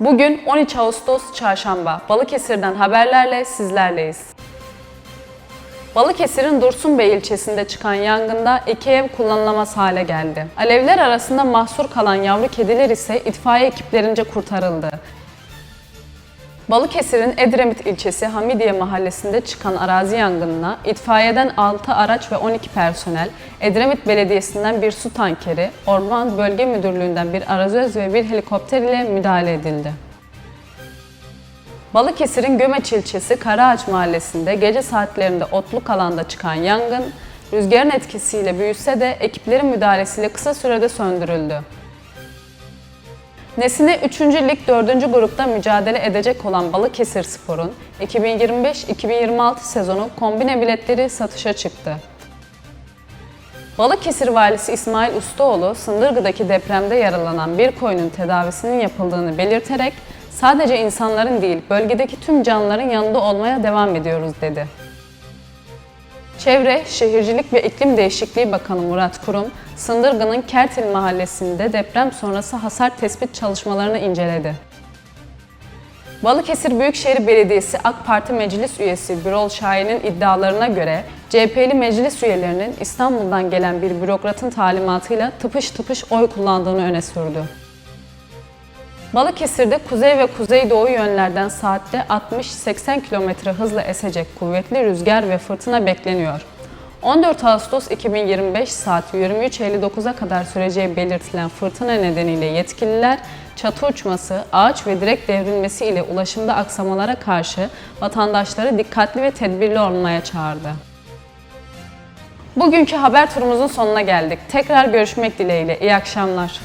Bugün 13 Ağustos Çarşamba. Balıkesir'den haberlerle sizlerleyiz. Balıkesir'in Dursunbey ilçesinde çıkan yangında iki ev kullanılamaz hale geldi. Alevler arasında mahsur kalan yavru kediler ise itfaiye ekiplerince kurtarıldı. Balıkesir'in Edremit ilçesi Hamidiye mahallesinde çıkan arazi yangınına itfaiyeden 6 araç ve 12 personel, Edremit Belediyesi'nden bir su tankeri, Orman Bölge Müdürlüğü'nden bir arazöz ve bir helikopter ile müdahale edildi. Balıkesir'in Gömeç ilçesi Karaağaç mahallesinde gece saatlerinde otluk alanda çıkan yangın, rüzgarın etkisiyle büyüse de ekiplerin müdahalesiyle kısa sürede söndürüldü. Nesine 3. Lig 4. grupta mücadele edecek olan Balıkesir Spor'un 2025-2026 sezonu kombine biletleri satışa çıktı. Balıkesir Valisi İsmail Ustaoğlu, Sındırgı'daki depremde yaralanan bir koyunun tedavisinin yapıldığını belirterek sadece insanların değil bölgedeki tüm canlıların yanında olmaya devam ediyoruz dedi. Çevre, Şehircilik ve İklim Değişikliği Bakanı Murat Kurum, Sındırgı'nın Kertil mahallesinde deprem sonrası hasar tespit çalışmalarını inceledi. Balıkesir Büyükşehir Belediyesi AK Parti Meclis Üyesi Birol Şahin'in iddialarına göre CHP'li meclis üyelerinin İstanbul'dan gelen bir bürokratın talimatıyla tıpış tıpış oy kullandığını öne sürdü. Balıkesir'de kuzey ve kuzeydoğu yönlerden saatte 60-80 km hızla esecek kuvvetli rüzgar ve fırtına bekleniyor. 14 Ağustos 2025 saat 23.59'a kadar süreceği belirtilen fırtına nedeniyle yetkililer çatı uçması, ağaç ve direk devrilmesi ile ulaşımda aksamalara karşı vatandaşları dikkatli ve tedbirli olmaya çağırdı. Bugünkü haber turumuzun sonuna geldik. Tekrar görüşmek dileğiyle. İyi akşamlar.